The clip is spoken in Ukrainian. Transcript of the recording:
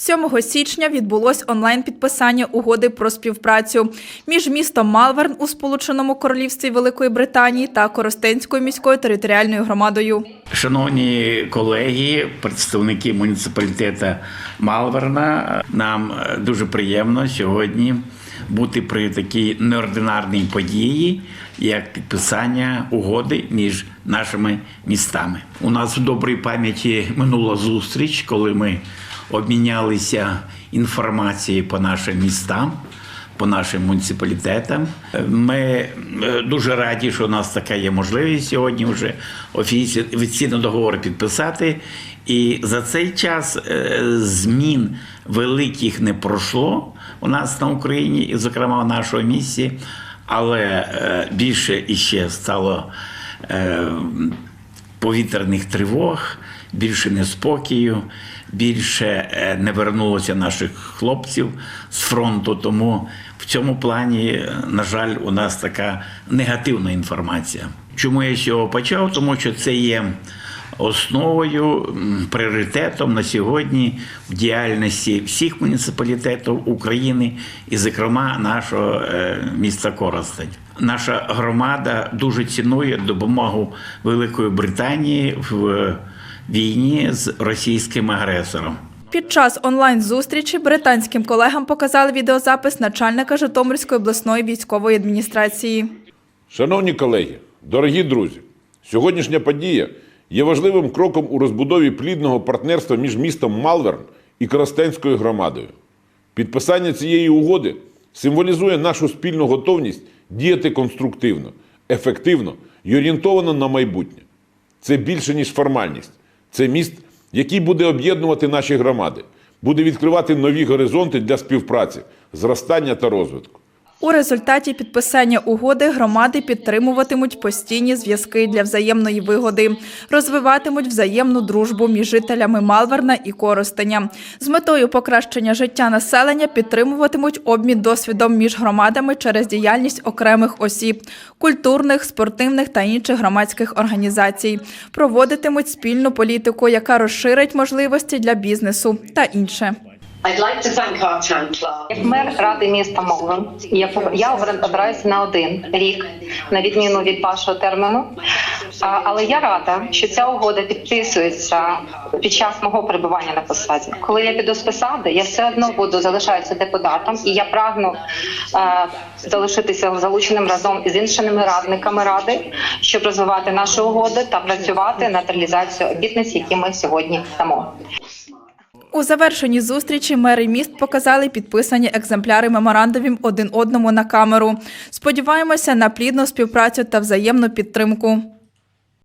7 січня відбулось онлайн підписання угоди про співпрацю між містом Малверн у Сполученому Королівстві Великої Британії та Коростенською міською територіальною громадою. Шановні колеги, представники муніципалітету Малверна, нам е, дуже приємно сьогодні бути при такій неординарній події, як підписання угоди між нашими містами. У нас в добрій пам'яті минула зустріч, коли ми обмінялися інформацією по нашим містам. По нашим муніципалітетам ми е, дуже раді, що у нас така є можливість сьогодні вже офіці- офіційно договори підписати. І за цей час е, змін великих не пройшло у нас на Україні, і, зокрема, в нашому місті, але е, більше іще стало повітряних тривог, більше неспокою, більше е, не вернулося наших хлопців з фронту. Тому в цьому плані, е, на жаль, у нас така негативна інформація. Чому я цього почав? Тому що це є основою, пріоритетом на сьогодні в діяльності всіх муніципалітетів України і, зокрема, нашого е, міста Коростень. Наша громада дуже цінує допомогу Великої Британії в війні з російським агресором. Під час онлайн-зустрічі британським колегам показали відеозапис начальника Житомирської обласної військової адміністрації. Шановні колеги, дорогі друзі, сьогоднішня подія є важливим кроком у розбудові плідного партнерства між містом Малверн і Коростенською громадою. Підписання цієї угоди символізує нашу спільну готовність діяти конструктивно, ефективно і орієнтовано на майбутнє. Це більше, ніж формальність. Це міст, який буде об'єднувати наші громади, буде відкривати нові горизонти для співпраці, зростання та розвитку. У результаті підписання угоди громади підтримуватимуть постійні зв'язки для взаємної вигоди, розвиватимуть взаємну дружбу між жителями Малверна і Коростеня. З метою покращення життя населення підтримуватимуть обмін досвідом між громадами через діяльність окремих осіб, культурних, спортивних та інших громадських організацій. Проводитимуть спільну політику, яка розширить можливості для бізнесу та інше. Like. Як мер ради міста Молвен, я обираюся на один рік, на відміну від вашого терміну. Але я рада, що ця угода підписується під час мого перебування на посаді. Коли я піду з посади, я все одно буду залишатися депутатом, і я прагну е, залишитися залученим разом із іншими радниками ради, щоб розвивати нашу угоду та працювати над реалізацією обітниць, які ми сьогодні дамо. У завершенні зустрічі мери міст показали підписані екземпляри меморандумів один одному на камеру. Сподіваємося на плідну співпрацю та взаємну підтримку.